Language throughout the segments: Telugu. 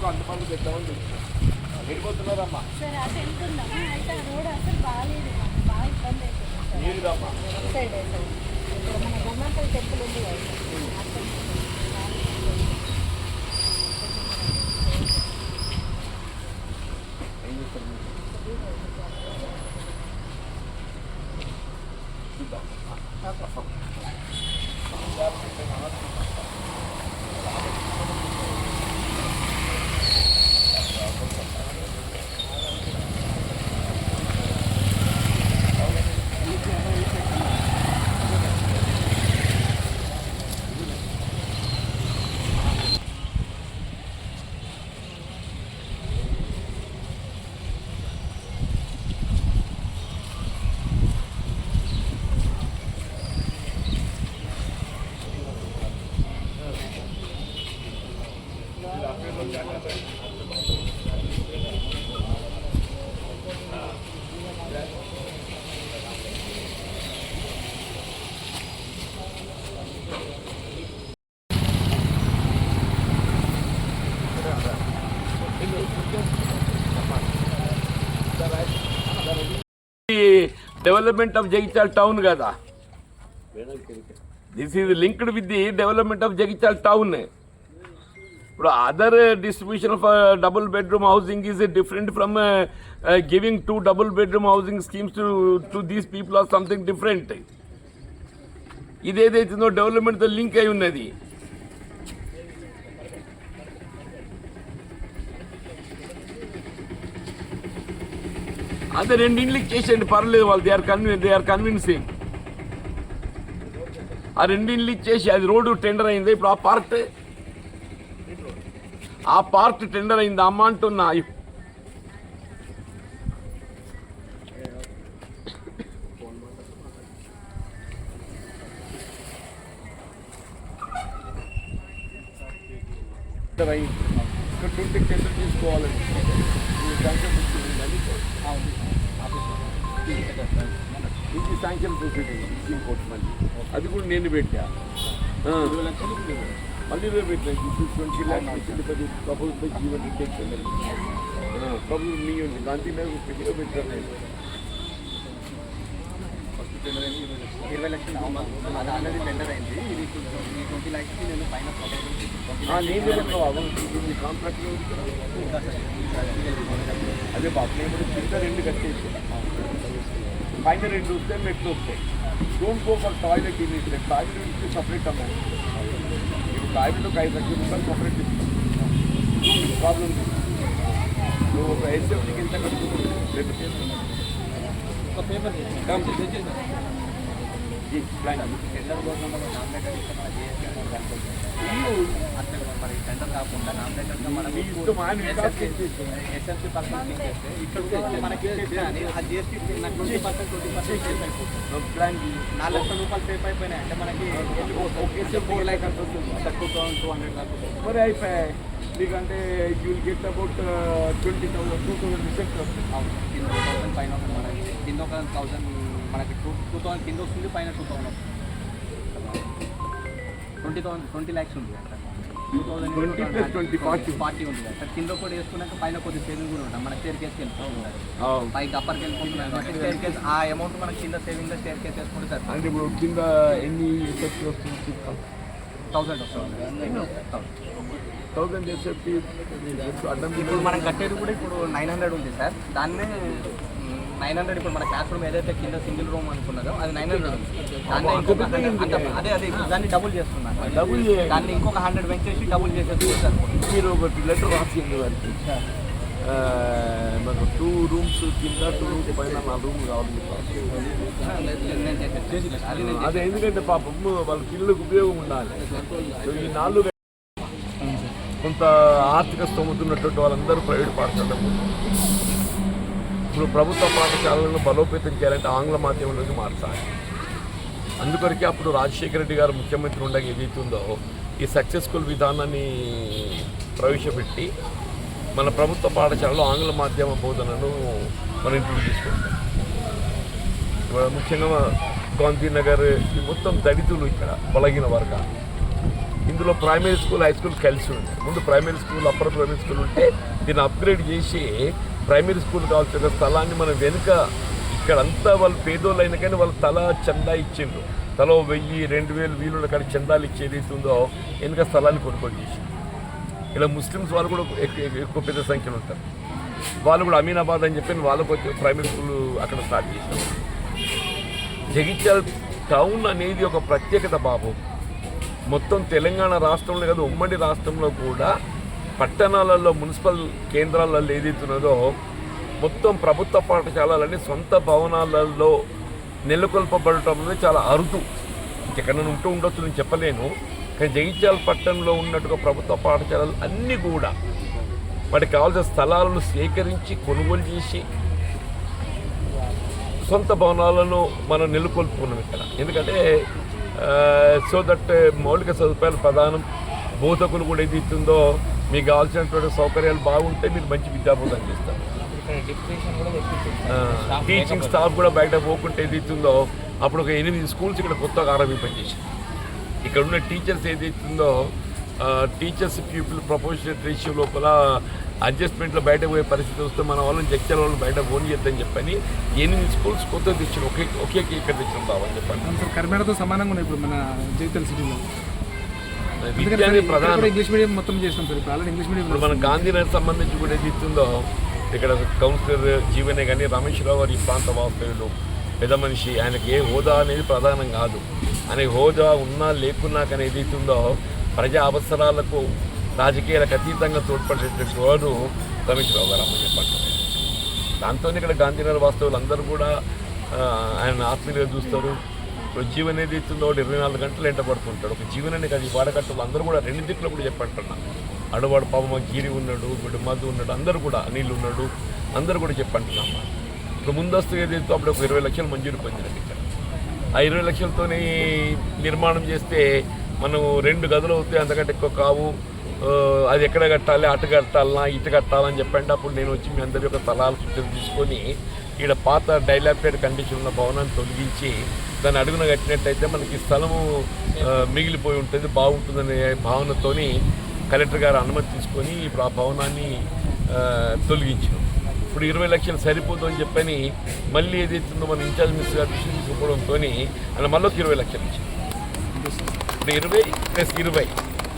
మీకు అందుబాటులో పెట్టామని చెప్తున్నాను వెళ్ళిపోతున్నారమ్మా. సరే అటు వెళ్తున్నాము. అయితే ఆ రోడ్ అసలు బాగాలేదు మాకు బాగా ఇబ్బంది అవుతుంది సార్ మీరుదమ్మా ఇటు సైడ్ అయితే ఇక్కడ మన గవర్నమెంట్ టెంపుల్ ఉంది కదా అక్కడ ఏం చేస్తారు మీరు? చూద్దాం డెవలప్మెంట్ ఆఫ్ జగిత్యాల టౌన్ కదా this is linked with the development of Jagtial town ఇప్పుడు other distribution of double bedroom housing is different from giving two double bedroom housing schemes to to these people or something different ఇదేదైతుందో డెవలప్మెంట్తో లింక్ అయి ఉన్నది. అదే రెండు ఇండ్లకి చేసేయండి పర్లేదు వాళ్ళు they are convince they are convincing ఆ రెండు ఇండ్లు ఇచ్చేసి అది రోడ్డు టెండర్ అయింది ఇప్పుడు ఆ పార్ట్ ఆ పార్ట్ టెండర్ అయింది అమ్మ అంటున్నా. ట్వంటీ టెండర్ తీసుకోవాలండి ఇది శాంక్షన్ ప్రొసీడింగ్ మళ్ళీ. అది కూడా నేను పెట్టా. మళ్ళీ రేపు పెట్టాను ట్వంటీ ల్యాక్స్ ప్రభుత్వ జీవన్ ఇండెక్షన్ ప్రభుత్వం మీ ఉంది గాంధీ నగర్ పెట్టిగా పెట్టాను నేను ఇరవై లక్షలు అది ఆల్రెడీ టెండర్ అయింది ఇది ఈ ట్వంటీ ల్యాక్స్కి నేను పైన ఆ, నేను చెప్పిన మీ కాంట్రాక్ట్ అదే బాబు నేను కూడా కింద రెండు కట్టేసి పైన రెండు వస్తే మెట్లు వస్తాయి don't go for toilet in it toilet ఇస్తే సపరేట్ అమౌంట్ ఇప్పుడు టాయిలెట్ ఐదు లక్షల రూపాయలు సపరేట్ ఇస్తాం ప్రాబ్లం నువ్వు ఒక ఎస్ఎఫ్టీకి ఎంత కట్టుకుంటుంది రెండు ఒక పేపర్ ప్లాన్ టెండర్ కోసం నామినేటెడ్ ఇస్తే మన జిఎస్టీ అమౌంట్ కనుకోవచ్చు అట్లా మరి టెండర్ కాకుండా నామినేటెడ్గా మనం మీ ఇష్టం ఆయన వికాస్ చేసేసి ఎస్ఎంసీ పర్సెంట్ చేస్తే ఇక్కడ మనకి ఇచ్చేస్తే అని ఆ జిఎస్టీ నాకు twenty percent twenty percent safe అయిపోతుంది ప్లాన్ నాలుగు లక్షల రూపాయలు సేఫ్ అయిపోయినాయి అంటే మనకి ఓకే ఫోర్ ల్యాక్ అంటే టూ థౌసండ్ టూ హండ్రెడ్ దాకా వస్తుంది. మరి అయిపోయాయి నీకంటే you will get about twenty thousand two thousand receipt వస్తుంది అవును కింద టూ థౌసండ్ పైన ఉంటుంది మనకి కింద ఒక థౌసండ్ మనకి టూ టూ థౌసండ్ కింద వస్తుంది పైన టూ థౌసండ్ వస్తుంది. ట్వంటీ థౌసండ్ ట్వంటీ ల్యాక్స్ ఉంది అంట. Two thousand 20 plus 20, 40. ఫార్టీ ఉంది అంట. కింద కూడా వేసుకున్నాక పైన కొద్ది సేవింగ్ కూడా ఉంటాం మన స్టేర్ కేస్కి వెళ్ళిపోతూ ఉంటుంది పైకి అప్పర్కి వెళ్ళిపోతున్నాం కాబట్టి స్టేర్ కేస్ ఆ అమౌంట్ మనకి కింద సేవింగ్లో స్టేర్ కేస్ వేసుకుంటే సార్ అంటే ఇప్పుడు కింద ఎన్ని వస్తుంది థౌసండ్ వస్తుంది. థౌసండ్. ఎసెప్టీ అడ్డం ఇప్పుడు మనం కట్టేది కూడా ఇప్పుడు నైన్ హండ్రెడ్ ఉంది సార్. దాన్నే నైన్ హండ్రెడ్ ఇప్పుడు మన క్లాస్ రూమ్ ఏదైతే కింద సింగిల్ రూమ్ అనుకున్నారో అది నైన్ హండ్రెడ్ ఉంది. దాన్ని ఇంకొక 100 అంటే అదే అదే దాన్ని డబుల్ చేస్తున్నారు. డబుల్. దాన్ని ఇంకొక హండ్రెడ్ పెంచేసి డబుల్ చేసేసి సరిపోతుంది మీరు ఒకటి లెటర్ రాసింది వారికి. మాకు టూ రూమ్స్ కింద టూ రూమ్స్ పైన నా రూమ్ కావాలి అది ఎందుకంటే పాపం వాళ్ళ పిల్లలకు ఉపయోగం ఉండాలి. ఈ నాలుగు కొంత ఆర్థిక స్తోమత ఉన్నటువంటి వాళ్ళందరూ ప్రైవేట్ పాఠశాలకు ఇప్పుడు ప్రభుత్వ పాఠశాలలను బలోపేతం చేయాలంటే ఆంగ్ల మాధ్యమంలోకి మార్చాలి. అందుకొరకే అప్పుడు రాజశేఖర రెడ్డి గారు ముఖ్యమంత్రి ఉండగా ఏదైతుందో ఈ సక్సెస్ఫుల్ విధానాన్ని ప్రవేశపెట్టి మన ప్రభుత్వ పాఠశాలలో ఆంగ్ల మాధ్యమ బోధనను మనం ఇంట్రొడ్యూస్ ముఖ్యంగా గాంధీనగర్ ఈ మొత్తం దళితులు ఇక్కడ బలగిన వర్గాలు. ఇందులో ప్రైమరీ స్కూల్ హై స్కూల్ కలిసి ఉంది. ముందు primary school upper primary school ఉంటే దీన్ని అప్గ్రేడ్ చేసి ప్రైమరీ స్కూల్ కావాల్సిన స్థలాన్ని మనం వెనుక ఇక్కడంతా వాళ్ళు పేదోళ్ళు అయినా కానీ వాళ్ళు తల చందా ఇచ్చిండ్రు. తలో వెయ్యి రెండు వేలు వీలున్న కాడ చందాలు ఇచ్చేది ఉందో వెనుక స్థలాన్ని కొనుగోలు చేసి ఇలా ముస్లిమ్స్ వాళ్ళు కూడా ఎక్కువ ఎక్కువ పెద్ద సంఖ్యలో ఉంటారు. వాళ్ళు కూడా అమీనాబాద్ అని చెప్పి వాళ్ళకు వచ్చి ప్రైమరీ స్కూల్ అక్కడ స్టార్ట్ చేశారు జగిత్యాల టౌన్ అనేది ఒక ప్రత్యేకత బాబు. మొత్తం తెలంగాణ రాష్ట్రంలో కాదు ఉమ్మడి రాష్ట్రంలో కూడా పట్టణాలలో మున్సిపల్ కేంద్రాలలో ఏదైతున్నదో మొత్తం ప్రభుత్వ పాఠశాలలన్నీ సొంత భవనాలలో నెలకొల్పబడటం అనేది చాలా అరుదు. ఎక్కడైనా ఉంటూ ఉండొచ్చు నేను చెప్పలేను. కానీ జగిత్యాల పట్టణంలో ఉన్నట్టుగా ప్రభుత్వ పాఠశాలలు అన్నీ కూడా వాటికి కావాల్సిన స్థలాలను సేకరించి కొనుగోలు చేసి సొంత భవనాలను మనం నెలకొల్పుకున్నాం ఇక్కడ. ఎందుకంటే సో దట్ మౌలిక సదుపాయాలు ప్రధానం బోధకులు కూడా ఏది ఇస్తుందో మీకు కావాల్సినటువంటి సౌకర్యాలు బాగుంటే మీరు మంచి విద్యాబోధన చేస్తారు. టీచింగ్ స్టాఫ్ కూడా బయట పోకుంటే ఏది ఇస్తుందో అప్పుడు ఒక ఎనిమిది స్కూల్స్ ఇక్కడ కొత్తగా ఆరంభింపజేసారు ఇక్కడ ఉన్న టీచర్స్ ఏదైతుందో టీచర్స్ పీపుల్ ప్రపోర్షనల్ రేషియో లోపల అడ్జస్ట్మెంట్లో బయట పోయే పరిస్థితి వస్తే మన వాళ్ళని జగ్చల వాళ్ళని బయట పోనీ చేద్దని చెప్పని ఎనిమిది స్కూల్స్ కొత్తగా తెచ్చిన ఒకే ఒకే ఇక్కడ తెచ్చిన బావని చెప్పండి కర్ణాటకతో సమానంగా ఉన్నాయి ఇప్పుడు మన జైతల్ సిటీలో ఇంగ్లీష్ మీడియం మొత్తం చేస్తాం సార్. ఇప్పుడు ఇంగ్లీష్ మీడియం ఇప్పుడు మన గాంధీనగర్ సంబంధించి కూడా ఏది ఇస్తుందో ఇక్కడ కౌన్సిలర్ జీవనే కానీ రమేష్రావు గారు ఈ ప్రాంత వాస్తవ్యులు. పెద్ద మనిషి. ఆయనకి ఏ హోదా అనేది ప్రధానం కాదు. ఆయనకి హోదా ఉన్నా లేకున్నా కానీ ఏది ఇస్తుందో ప్రజా అవసరాలకు రాజకీయాలకు అతీతంగా తోడ్పడేటువంటి వారు రమేష్రావు గారు అమ్మ చెప్పండి. దాంతో ఇక్కడ గాంధీనగర్ వాస్తవులు అందరూ కూడా ఆయన ఆత్మీయులుగా చూస్తారు. జీవన జీవన్ ఏది ఇస్తుందో ఒకటి ఇరవై నాలుగు గంటలు ఎంట పడుతుంటాడు ఒక జీవనాన్ని కాదు ఈ వాడకట్టలు అందరూ కూడా రెండు దిక్కులు కూడా చెప్పంటున్నా. అడవాడు పాపమ్మ గీరి ఉన్నాడు వీడు మధు ఉన్నాడు అందరూ కూడా అనిల్ ఉన్నాడు అందరూ కూడా చెప్పంటున్నాం ఇప్పుడు ముందస్తు ఏదైతే అప్పుడు ఒక ఇరవై లక్షలు మంజూరు పొందినట్టు ఇక్కడ. ఆ ఇరవై లక్షలతోనే నిర్మాణం చేస్తే మనం రెండు గదులు అవుతాయి అంతకంటే ఎక్కువ కావు. అది ఎక్కడ కట్టాలి అటు కట్టాలనా ఇటు కట్టాలని చెప్పండి. అప్పుడు నేను వచ్చి మీ అందరి యొక్క స్థలాలు సూచన తీసుకొని ఇక్కడ పాత డైలాపేట్ కండిషన్ ఉన్న భవనాన్ని తొలగించి దాన్ని అడుగున కట్టినట్టయితే మనకి స్థలము మిగిలిపోయి ఉంటుంది బాగుంటుందనే భావనతోని కలెక్టర్ గారు అనుమతి తీసుకొని ఇప్పుడు ఆ భవనాన్ని తొలగించాం ఇప్పుడు ఇరవై లక్షలు సరిపోదు అని చెప్పని మళ్ళీ ఏదైతుందో మన ఇన్ఛార్జ్ మినిస్టర్ గారు తీసుకుపోవడంతో ఆయన మళ్ళీ ఇరవై లక్షలు ఇచ్చింది ఇప్పుడు ఇరవై ప్లస్ ఇరవై.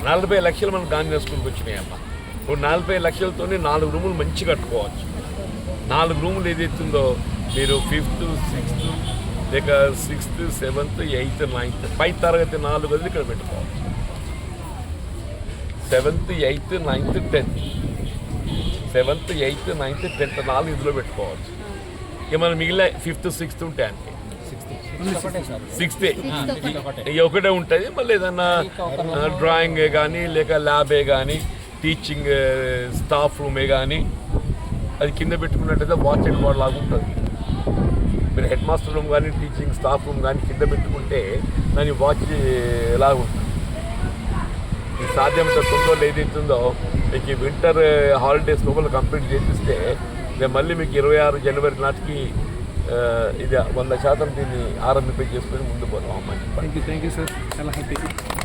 నలభై లక్షలు మన గాంధీ స్కూల్కి వచ్చినాయమ్మా ఇప్పుడు నలభై లక్షలతోనే నాలుగు రూములు మంచిగా కట్టుకోవచ్చు. నాలుగు రూములు ఏదైతుందో మీరు ఫిఫ్త్ సిక్స్త్ లేక సిక్స్త్ సెవెంత్ ఎయిత్ నైన్త్ పై తరగతి నాలుగు గదులు ఇక్కడ పెట్టుకోవచ్చు. Seventh eighth ninth tenth seventh eighth ninth tenth నాలుగు ఇందులో పెట్టుకోవచ్చు. ఇక మనం మిగిలిన ఫిఫ్త్ సిక్స్త్ ఉంటాయి అంటే సిక్స్త్ ఒకటే. ఉంటుంది. మళ్ళీ ఏదన్నా డ్రాయింగ్ కానీ లేక ల్యాబే కానీ టీచింగ్ స్టాఫ్ రూమే కానీ అది కింద పెట్టుకున్నట్టయితే వాచ్ అండ్ వార్డ్ లాగా ఉంటుంది. మీరు హెడ్ మాస్టర్ రూమ్ కానీ టీచింగ్ స్టాఫ్ రూమ్ కానీ కింద పెట్టుకుంటే దాని వాచ్ ఎలాగ ఉంటుంది. సాధ్యమైనంత తొందరలో ఏదైతుందో మీకు ఈ వింటర్ హాలిడేస్ లోపల కంప్లీట్ చేపిస్తే నేను మళ్ళీ మీకు ఇరవై ఆరు జనవరి నాటికి ఇది వంద శాతం దీన్ని ఆరంభింప చేసుకుని ముందు పోదాం అమ్మాయి thank you thank you sir చాలా హ్యాపీ